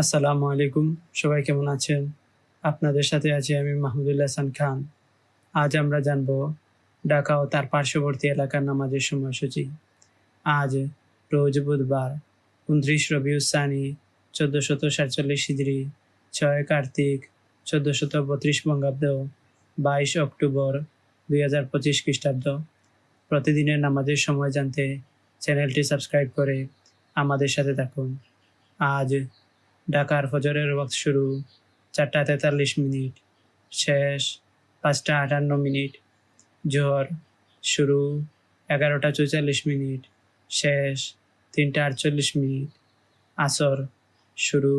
আসসালামু আলাইকুম। সবাই কেমন আছেন? আপনাদের সাথে আছি আমি মাহমুদুল্লাহ হাসান খান। আজ আমরা জানব ঢাকা ও তার পার্শ্ববর্তী এলাকার নামাজের সময়সূচি। আজ রোজ বুধবার, উনত্রিশ রবিউসানি চোদ্দোশত সাতচল্লিশ হিজড়ি ছয় কার্তিক, চোদ্দোশত বত্রিশ বঙ্গাব্দ, বাইশ অক্টোবর দুই হাজার পঁচিশ খ্রিস্টাব্দ। প্রতিদিনের নামাজের সময় জানতে চ্যানেলটি সাবস্ক্রাইব করে আমাদের সাথে থাকুন। আজ ঢাকার ফজরের ওয়াক্ত শুরু, চারটা তেতাল্লিশ মিনিট, শেষ পাঁচটা আটান্ন মিনিট, জোহর শুরু এগারোটা চৌচল্লিশ মিনিট, শেষ তিনটা আটচল্লিশ মিনিট, আসর শুরু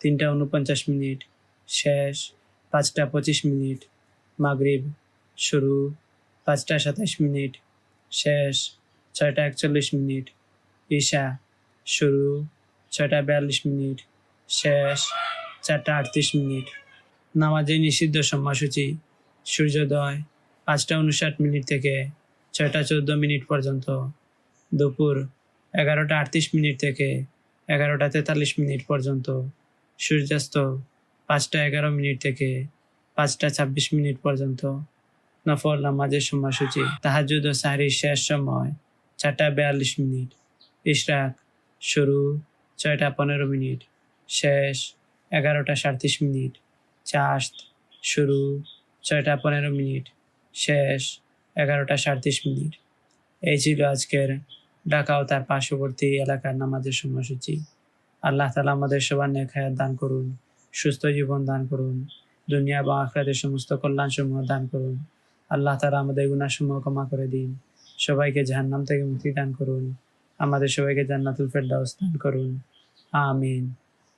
তিনটা উনপঞ্চাশ মিনিট, শেষ পাঁচটা পঁচিশ মিনিট, মাগরিব শুরু পাঁচটা সাতাশ মিনিট, শেষ ছয়টা একচল্লিশ মিনিট, ঈশা শুরু ছয়টা বিয়াল্লিশ মিনিট শেষ, চারটা আটত্রিশ মিনিট। নামাজে নিষিদ্ধ সময়সূচি, সূর্যোদয়, পাঁচটা উনষাট মিনিট থেকে ছয়টা চোদ্দ মিনিট পর্যন্ত। দুপুর এগারোটা আটত্রিশ মিনিট থেকে এগারোটা তেতাল্লিশ মিনিট পর্যন্ত। সূর্যাস্ত পাঁচটা এগারো মিনিট থেকে পাঁচটা ছাব্বিশ মিনিট পর্যন্ত। নফল নামাজের সময়সূচি তাহাজুদ ও সাহরির শেষ সময়, চারটা বিয়াল্লিশ মিনিট। ইশরাক শুরু, ছয়টা পনেরো মিনিট। শেষ, এগারোটা সাঁত্রিশ মিনিট। চাষত শুরু, ছয়টা পনেরো মিনিট। শেষ, এগারোটা সাঁত্রিশ মিনিট। এই ছিল আজকের ঢাকা ও তার পার্শ্ববর্তী এলাকার নামাজের সময়সূচি। আল্লাহ তালা আমাদের সবার নেখায়াত দান করুন, সুস্থ জীবন দান করুন, দুনিয়া বা আখরাতের সমস্ত কল্যাণ সমূহ দান করুন। আল্লাহ তালা আমাদের গুণাসমূহ ক্ষমা করে দিন। সবাইকে জাহান্নাম থেকে মুক্তি দান করুন। আমাদের সবাইকে জান্নাতুল ফেরদাউস দান করুন। আমিন।